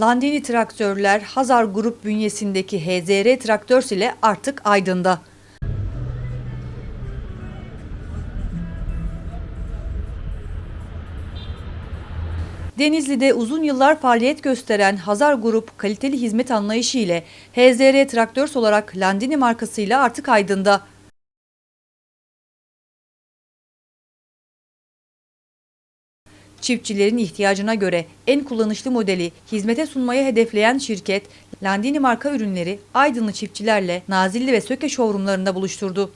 Landini traktörler Hazar Grup bünyesindeki HZR Traktörs ile artık Aydın'da. Denizli'de uzun yıllar faaliyet gösteren Hazar Grup kaliteli hizmet anlayışı ile HZR Traktörs olarak Landini markasıyla artık Aydın'da. Çiftçilerin ihtiyacına göre en kullanışlı modeli hizmete sunmayı hedefleyen şirket, Landini marka ürünleri Aydınlı çiftçilerle Nazilli ve Söke showroomlarında buluşturdu.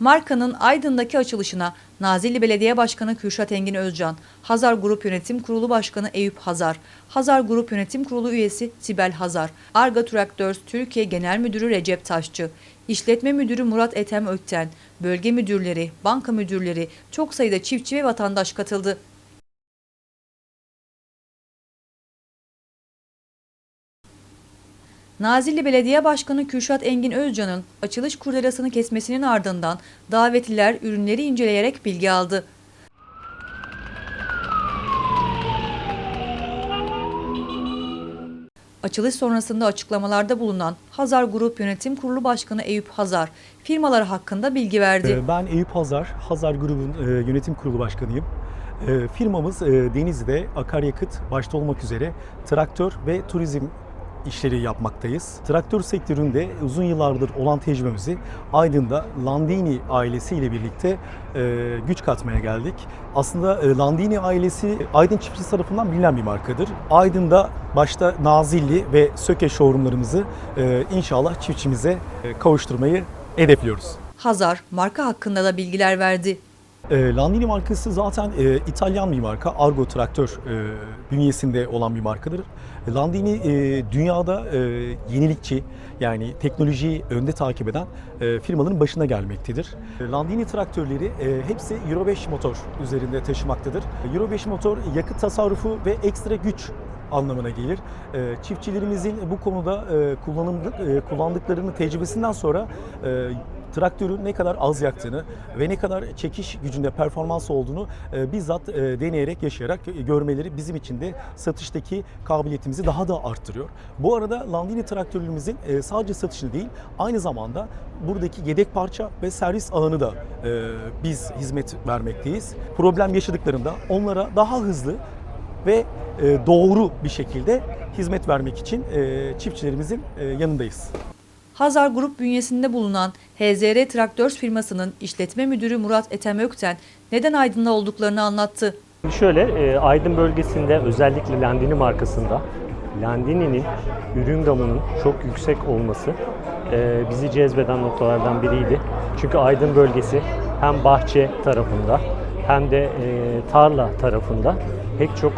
Markanın Aydın'daki açılışına Nazilli Belediye Başkanı Kürşat Engin Özcan, Hazar Grup Yönetim Kurulu Başkanı Eyüp Hazar, Hazar Grup Yönetim Kurulu üyesi Sibel Hazar, Arga Traktors Türkiye Genel Müdürü Recep Taşçı, İşletme Müdürü Murat Ethem Ökten, bölge müdürleri, banka müdürleri, çok sayıda çiftçi ve vatandaş katıldı. Nazilli Belediye Başkanı Kürşat Engin Özcan'ın açılış kurdelasını kesmesinin ardından davetliler ürünleri inceleyerek bilgi aldı. Açılış sonrasında açıklamalarda bulunan Hazar Grup Yönetim Kurulu Başkanı Eyüp Hazar, firmalar hakkında bilgi verdi. Ee, Ben Eyüp Hazar, Hazar Grubun e, yönetim kurulu başkanıyım. E, Firmamız e, Denizli'de akaryakıt başta olmak üzere traktör ve turizm işleri yapmaktayız. Traktör sektöründe uzun yıllardır olan tecrübemizi Aydın'da Landini ailesi ile birlikte e, güç katmaya geldik. Aslında e, Landini ailesi Aydın çiftçisi tarafından bilinen bir markadır. Aydın'da başta Nazilli ve Söke showroomlarımızı e, inşallah çiftçimize kavuşturmayı hedefliyoruz. Hazar, marka hakkında da bilgiler verdi. E, Landini markası zaten e, İtalyan bir marka. Argo traktör e, bünyesinde olan bir markadır. Landini e, dünyada e, yenilikçi yani teknolojiyi önde takip eden e, firmaların başına gelmektedir. Landini traktörleri e, hepsi Euro 5 motor üzerinde taşımaktadır. Euro 5 motor yakıt tasarrufu ve ekstra güç anlamına gelir. E, Çiftçilerimizin bu konuda e, kullanımlık, e, kullandıklarını tecrübesinden sonra traktörün ne kadar az yaktığını ve ne kadar çekiş gücünde performans olduğunu e, bizzat e, deneyerek, yaşayarak e, görmeleri bizim için de satıştaki kabiliyetimizi daha da arttırıyor. Bu arada Landini traktörlerimizin sadece satışını değil, aynı zamanda buradaki yedek parça ve servis alanı da biz hizmet vermekteyiz. Problem yaşadıklarında onlara daha hızlı ve doğru bir şekilde hizmet vermek için çiftçilerimizin yanındayız. Hazar Grup bünyesinde bulunan HZR Traktörs firmasının işletme müdürü Murat Ethem Ökten neden Aydın'da olduklarını anlattı. Şöyle e, Aydın bölgesinde özellikle Landini markasında Landini'nin ürün gamının çok yüksek olması e, bizi cezbeden noktalardan biriydi. Çünkü Aydın bölgesi hem bahçe tarafında hem de e, tarla tarafında pek çok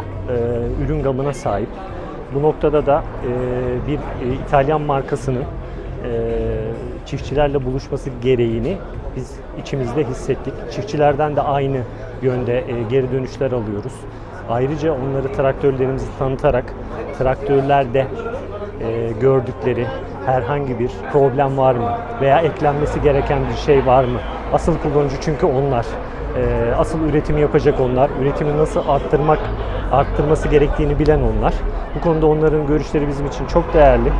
ürün gamına sahip. Bu noktada da bir İtalyan markasının çiftçilerle buluşması gereğini biz içimizde hissettik. Çiftçilerden de aynı yönde e, geri dönüşler alıyoruz. Ayrıca onları traktörlerimizi tanıtarak traktörlerde e, gördükleri herhangi bir problem var mı veya eklenmesi gereken bir şey var mı? Asıl kullanıcı çünkü onlar. E, asıl üretimi yapacak onlar. Üretimi nasıl arttırmak arttırması gerektiğini bilen onlar. Bu konuda onların görüşleri bizim için çok değerli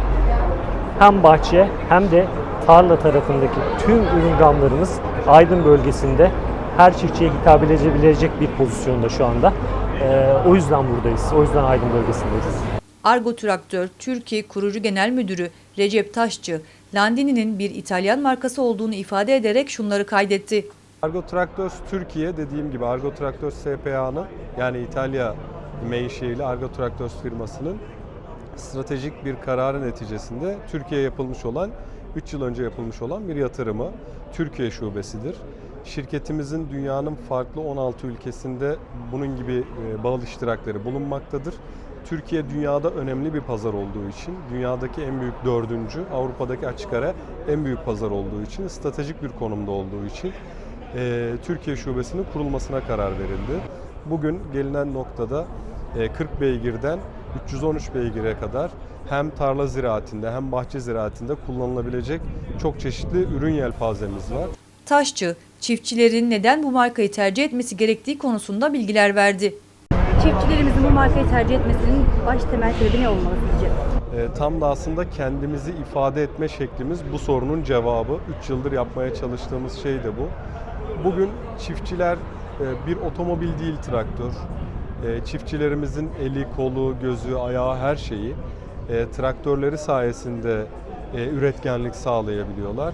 hem bahçe hem de tarla tarafındaki tüm ürün gamlarımız Aydın bölgesinde her çiftçiye hitap edebilecek bir pozisyonda şu anda. Ee, o yüzden buradayız. O yüzden Aydın bölgesindeyiz. Argo Traktör Türkiye Kurucu Genel Müdürü Recep Taşçı, Landini'nin bir İtalyan markası olduğunu ifade ederek şunları kaydetti. Argo Traktors Türkiye dediğim gibi Argo Traktors SPA'nın yani İtalya menşeili Argo Traktors firmasının stratejik bir kararı neticesinde Türkiye'ye yapılmış olan 3 yıl önce yapılmış olan bir yatırımı Türkiye şubesidir. Şirketimizin dünyanın farklı 16 ülkesinde bunun gibi e, bağlı iştirakleri bulunmaktadır. Türkiye dünyada önemli bir pazar olduğu için, dünyadaki en büyük dördüncü, Avrupa'daki açık ara en büyük pazar olduğu için, stratejik bir konumda olduğu için e, Türkiye şubesinin kurulmasına karar verildi. Bugün gelinen noktada e, 40 beygirden 313 beygire kadar hem tarla ziraatinde hem bahçe ziraatinde kullanılabilecek çok çeşitli ürün yelpazemiz var. Taşçı, çiftçilerin neden bu markayı tercih etmesi gerektiği konusunda bilgiler verdi. çiftçilerimizin bu markayı tercih etmesinin baş temel sebebi ne olmalı sizce? E, tam da aslında kendimizi ifade etme şeklimiz bu sorunun cevabı. 3 yıldır yapmaya çalıştığımız şey de bu. Bugün çiftçiler e, bir otomobil değil traktör. E, çiftçilerimizin eli, kolu, gözü, ayağı her şeyi e, traktörleri sayesinde e, üretkenlik sağlayabiliyorlar.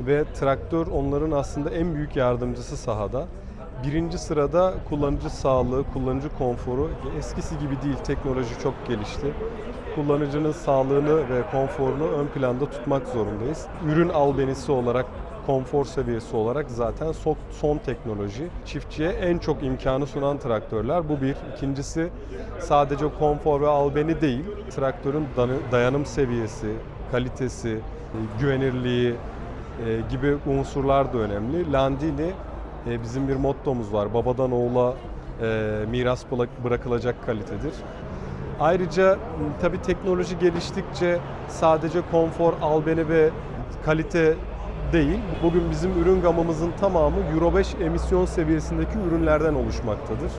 Ve traktör onların aslında en büyük yardımcısı sahada. Birinci sırada kullanıcı sağlığı, kullanıcı konforu eskisi gibi değil. Teknoloji çok gelişti. Kullanıcının sağlığını ve konforunu ön planda tutmak zorundayız. Ürün albenisi olarak, konfor seviyesi olarak zaten son, teknoloji. Çiftçiye en çok imkanı sunan traktörler. Bu bir. İkincisi sadece konfor ve albeni değil. Traktörün dayanım seviyesi, kalitesi, e, güvenirliği, e, gibi unsurlar da önemli. Landini e, bizim bir mottomuz var. Babadan oğula miras bırak- bırakılacak kalitedir. Ayrıca tabii teknoloji geliştikçe sadece konfor, albeni ve kalite değil. Bugün bizim ürün gamımızın tamamı Euro 5 emisyon seviyesindeki ürünlerden oluşmaktadır.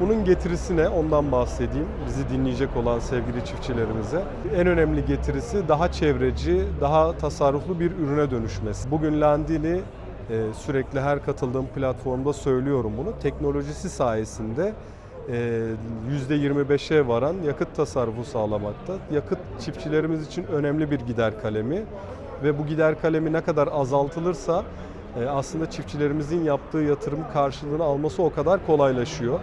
Bunun getirisi ne? Ondan bahsedeyim. Bizi dinleyecek olan sevgili çiftçilerimize. En önemli getirisi daha çevreci, daha tasarruflu bir ürüne dönüşmesi. Bugün Landini e, sürekli her katıldığım platformda söylüyorum bunu. Teknolojisi sayesinde e, %25'e varan yakıt tasarrufu sağlamakta. Yakıt çiftçilerimiz için önemli bir gider kalemi ve bu gider kalemi ne kadar azaltılırsa e, aslında çiftçilerimizin yaptığı yatırım karşılığını alması o kadar kolaylaşıyor.